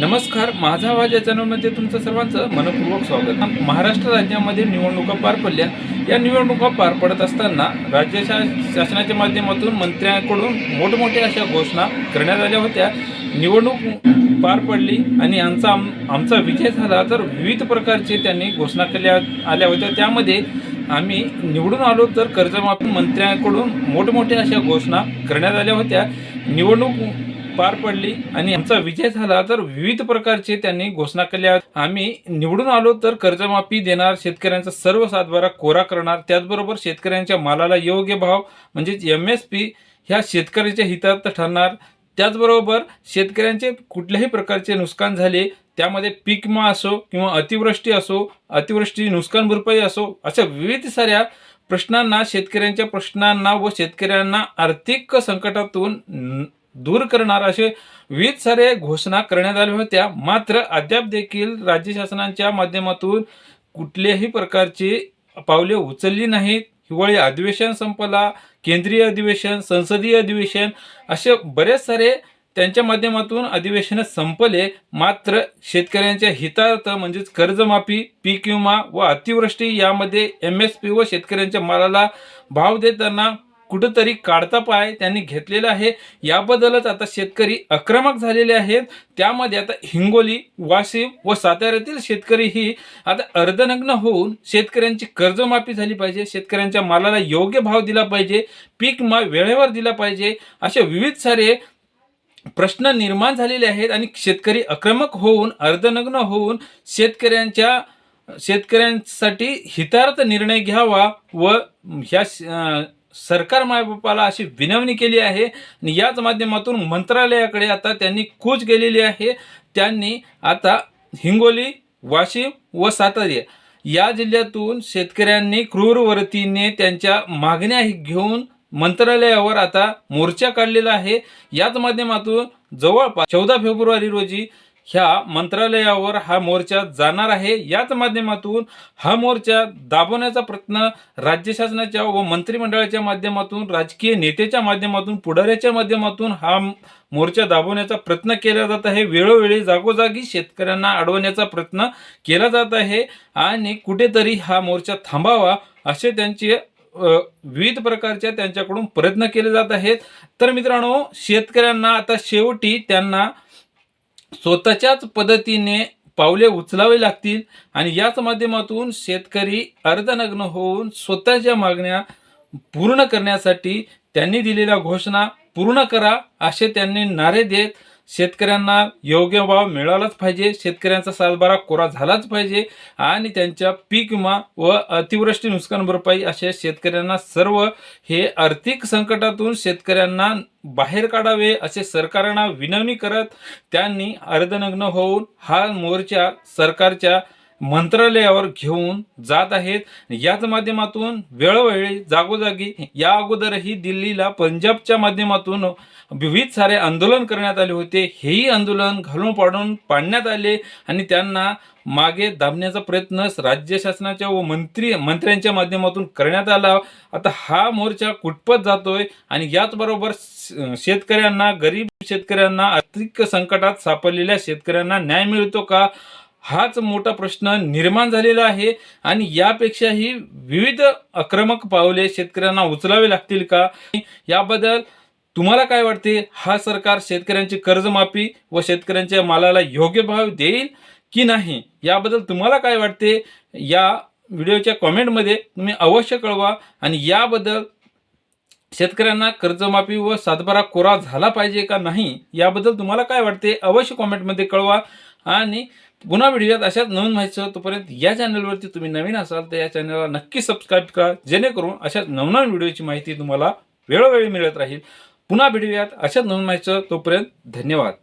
नमस्कार माझा आवाज या चॅनलमध्ये तुमचं सर्वांचं मनपूर्वक स्वागत. महाराष्ट्र राज्यामध्ये निवडणुका पार पडल्या. या निवडणुका पार पडत असताना राज्य शा शासनाच्या माध्यमातून मंत्र्यांकडून मोठमोठ्या अशा घोषणा करण्यात आल्या होत्या. निवडणूक पार पडली आणि आमचा आम आमचा विजय झाला तर विविध प्रकारचे त्यांनी घोषणा केल्या आल्या होत्या. त्यामध्ये आम्ही निवडून आलो तर कर्जमाफी मंत्र्यांकडून मोठमोठ्या अशा घोषणा करण्यात आल्या होत्या. निवडणूक पार पडली आणि आमचा विजय झाला. तर विविध प्रकारचे त्यांनी घोषणा केल्या. आम्ही निवडून आलो तर कर्जमाफी देणार शेतकऱ्यांचा सर्व सातबारा कोरा करणार. त्याचबरोबर शेतकऱ्यांच्या मालाला योग्य भाव म्हणजेच एम एस पी ह्या शेतकऱ्याच्या हितात ठरणार. त्याचबरोबर शेतकऱ्यांचे कुठल्याही प्रकारचे नुकसान झाले त्यामध्ये पीक विमा असो किंवा अतिवृष्टी असो अतिवृष्टी नुकसान भरपाई असो अशा विविध साऱ्या प्रश्नांना शेतकऱ्यांच्या प्रश्नांना व शेतकऱ्यांना आर्थिक संकटातून दूर करणार असे विविध सारे घोषणा करण्यात आल्या होत्या. मात्र अद्याप देखील राज्य शासनाच्या माध्यमातून कुठल्याही प्रकारची पावले उचलली नाहीत. हिवाळी अधिवेशन संपला केंद्रीय अधिवेशन संसदीय अधिवेशन असे बरेच सारे त्यांच्या माध्यमातून अधिवेशन संपले. मात्र शेतकऱ्यांच्या हितार्थ म्हणजेच कर्जमाफी पीक विमा व अतिवृष्टी यामध्ये एम एस पी व शेतकऱ्यांच्या मालाला भाव देताना कुठंतरी काढता पाय त्यांनी घेतलेला आहे. याबद्दलच आता शेतकरी आक्रमक झालेले आहेत. त्यामध्ये आता हिंगोली वाशिम व साताऱ्यातील शेतकरी ही आता अर्धनग्न होऊन शेतकऱ्यांची कर्जमाफी झाली पाहिजे. शेतकऱ्यांच्या मालाला योग्य भाव दिला पाहिजे. पीक मा वेळेवर दिला पाहिजे. असे विविध सारे प्रश्न निर्माण झालेले आहेत आणि शेतकरी आक्रमक होऊन अर्धनग्न होऊन शेतकऱ्यांच्या शेतकऱ्यांसाठी हितार्थ निर्णय घ्यावा व ह्या श- सरकार मायबापाला अशी विनवणी केली आहे आणि याच माध्यमातून मंत्रालयाकडे आता त्यांनी कूच केलेली आहे. त्यांनी आता हिंगोली वाशिम व सातारा या जिल्ह्यातून शेतकऱ्यांनी क्रूरवरतीने त्यांच्या मागण्या घेऊन मंत्रालयावर आता मोर्चा काढलेला आहे. याच माध्यमातून जवळपास चौदा फेब्रुवारी रोजी ह्या मंत्रालयावर हा मोर्चा जाणार आहे. याच माध्यमातून हा मोर्चा दाबवण्याचा प्रयत्न राज्य शासनाच्या व मंत्रिमंडळाच्या माध्यमातून राजकीय नेत्याच्या माध्यमातून पुढाऱ्याच्या माध्यमातून हा मोर्चा दाबवण्याचा प्रयत्न केला जात आहे. वेळोवेळी जागोजागी शेतकऱ्यांना अडवण्याचा प्रयत्न केला जात आहे आणि कुठेतरी हा मोर्चा थांबावा असे त्यांचे विविध प्रकारच्या त्यांच्याकडून प्रयत्न केले जात आहेत. तर मित्रांनो शेतकऱ्यांना आता शेवटी त्यांना स्वतःच्याच पद्धतीने पावले उचलावे लागतील आणि याच माध्यमातून शेतकरी अर्धनग्न होऊन स्वतःच्या मागण्या पूर्ण करण्यासाठी त्यांनी दिलेल्या घोषणा पूर्ण करा असे त्यांनी नारे देत शेतकऱ्यांना योग्य भाव मिळालाच पाहिजे शेतकऱ्यांचा सातबारा कोरा झालाच पाहिजे आणि त्यांच्या पीक विमा व अतिवृष्टी नुकसान भरपाई अशा शेतकऱ्यांना सर्व हे आर्थिक संकटातून शेतकऱ्यांना बाहेर काढावे असे सरकारांना विनवणी करत त्यांनी अर्धनग्न होऊन हा मोर्चा सरकारच्या मंत्रालयावर घेऊन जात आहेत. याच माध्यमातून वेळोवेळी जागोजागी या अगोदरही दिल्लीला पंजाबच्या माध्यमातून विविध सारे आंदोलन करण्यात आले होते. हेही आंदोलन घालून पाडून पाडण्यात आले आणि त्यांना मागे दाबण्याचा प्रयत्न राज्य शासनाच्या व मंत्री मंत्र्यांच्या माध्यमातून करण्यात आला. आता हा मोर्चा कुटपत जातोय आणि याचबरोबर शेतकऱ्यांना गरीब शेतकऱ्यांना आर्थिक संकटात सापडलेल्या शेतकऱ्यांना न्याय मिळतो का? हाच मोठा प्रश्न निर्माण झालेला आहे. आणि यापेक्षाही विविध आक्रमक पावले शेतकऱ्यांना उचलावे लागतील का? याबद्दल तुम्हाला काय वाटते? हा सरकार शेतकऱ्यांची कर्जमाफी व शेतकऱ्यांच्या मालाला योग्य भाव देईल की नाही? याबद्दल तुम्हाला काय वाटते? या व्हिडिओच्या कॉमेंटमध्ये तुम्ही अवश्य कळवा. आणि याबद्दल शेतकऱ्यांना कर्जमाफी व सातबारा कोरा झाला पाहिजे का नाही? याबद्दल तुम्हाला काय वाटते? अवश्य कॉमेंटमध्ये कळवा. आणि पुन्हा व्हिडिओत अशाच नवीन माहिती तोपर्यंत या चॅनलवरती तुम्ही नवीन असाल तर या चॅनलला नक्की सबस्क्राईब करा. जेणेकरून अशाच नवनवीन व्हिडिओची माहिती तुम्हाला वेळोवेळी मिळत राहील. पुन्हा भेटूयात अशाच नवीन माहिती तोपर्यंत धन्यवाद.